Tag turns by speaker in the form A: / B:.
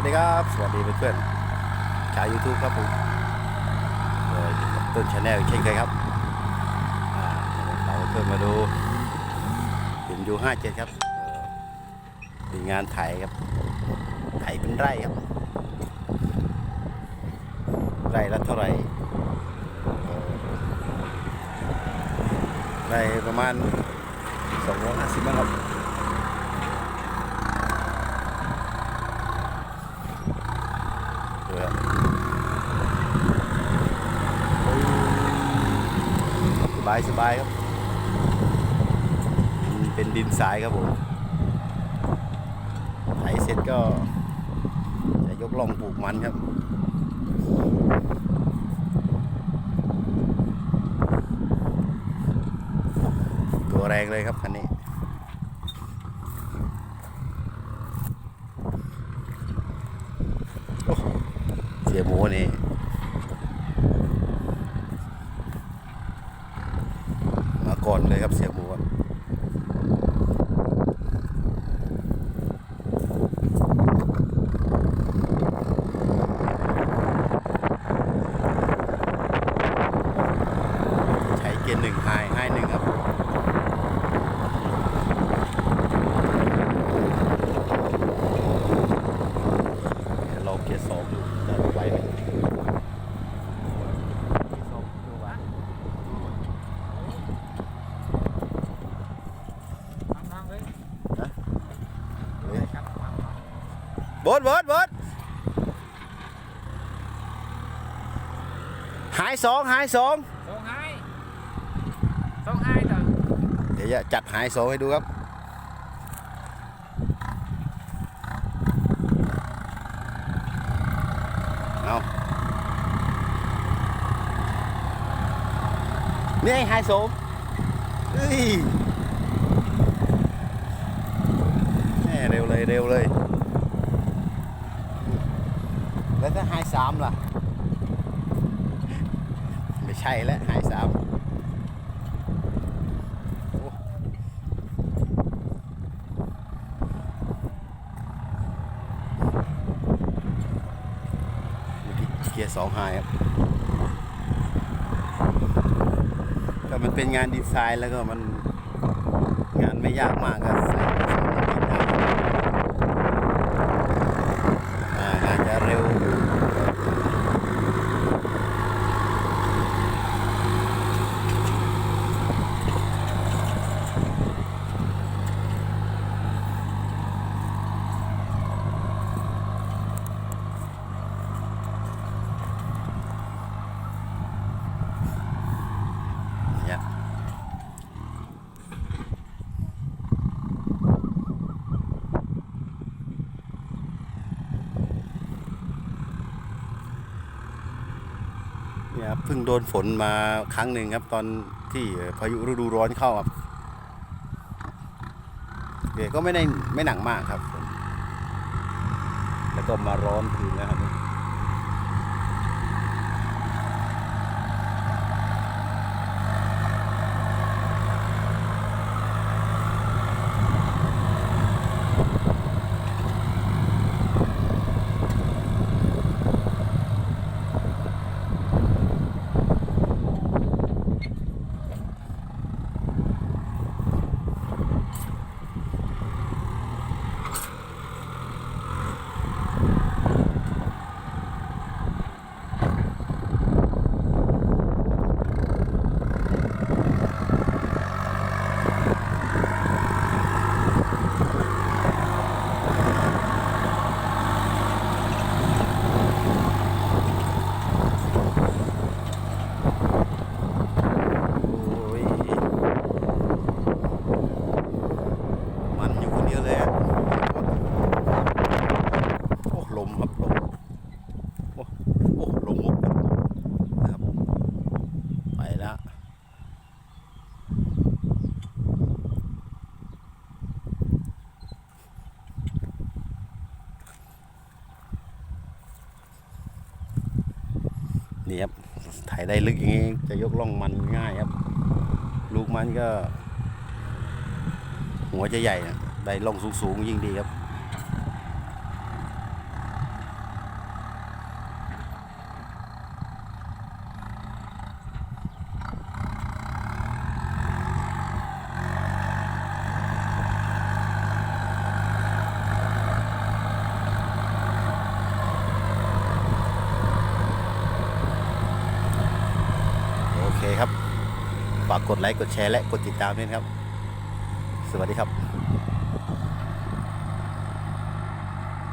A: วัสดีครับ สวัสดีเพื่อนๆชาวยูทูบครับผมเอออยู่กับต้นชาแนลเช่นเคยครับเราเพื่อนมาดูเป็นยูห้าเจ็ดครับเป็นงานไถครับไถเป็นไร่ครับ ไร่ละเท่าไหร่ไร่ประมาณสองร้อยห้าสิบครับ เออ สบายสบายครับ เป็นดินทรายครับผมไถเสร็จก็จะยกล่องปลูกมันครับตัวแรงเลยครับคันนี้เสียหมูนี่มาก่อนเลย ครับเสียหมูอะใช้เกียร์หนึ่งไฮไฮหนึ่งครับเดี๋ยวเราเกียร์สองดูจะไหวไหมเกียร์สองดูวะ
B: น้องๆเลย
A: ฮะเฮ้ย
B: ครับ
A: บดบดบดหายสองหายสอง
B: ส่งให้ส่งให้ต่อ
A: เดี๋ แล้วถ้าหายสามล่ะ ไม่ใช่แล้วหายสามเมื่อกี้เกียร์สองไฮครับก็มันเป็นงานดีไซน์แล้วก็มันงานไม่ยากมากก็ใส่ใส่มาเป็นได้อ่างานจะเร็ว เนี่ย เนี่ยครับเพิ่งโดนฝนมาครั้งหนึ่งครับ ตอนที่พายุฤดูร้อนเข้าครับเดี๋ยวก็ไม่ได้ไม่หนักมากครับ แล้วก็มาร้อนคืนแล้วครับ โอ้ย มันอยู่คนเดียวเลยอะโอ้ ลมครับ ลม โอ้ โอ้ ลมมุกนะครับ ไปแล้ว นี่ครับถ่ายได้ลึกอย่างนี้จะยกล่องมันง่ายครับ ลูกมันก็ หัวจะใหญ่นะได้ล่องสูงๆยิ่งดีครับ ครับ ฝากกดไลค์ กดแชร์ และกดติดตามด้วยครับ สวัสดีครับ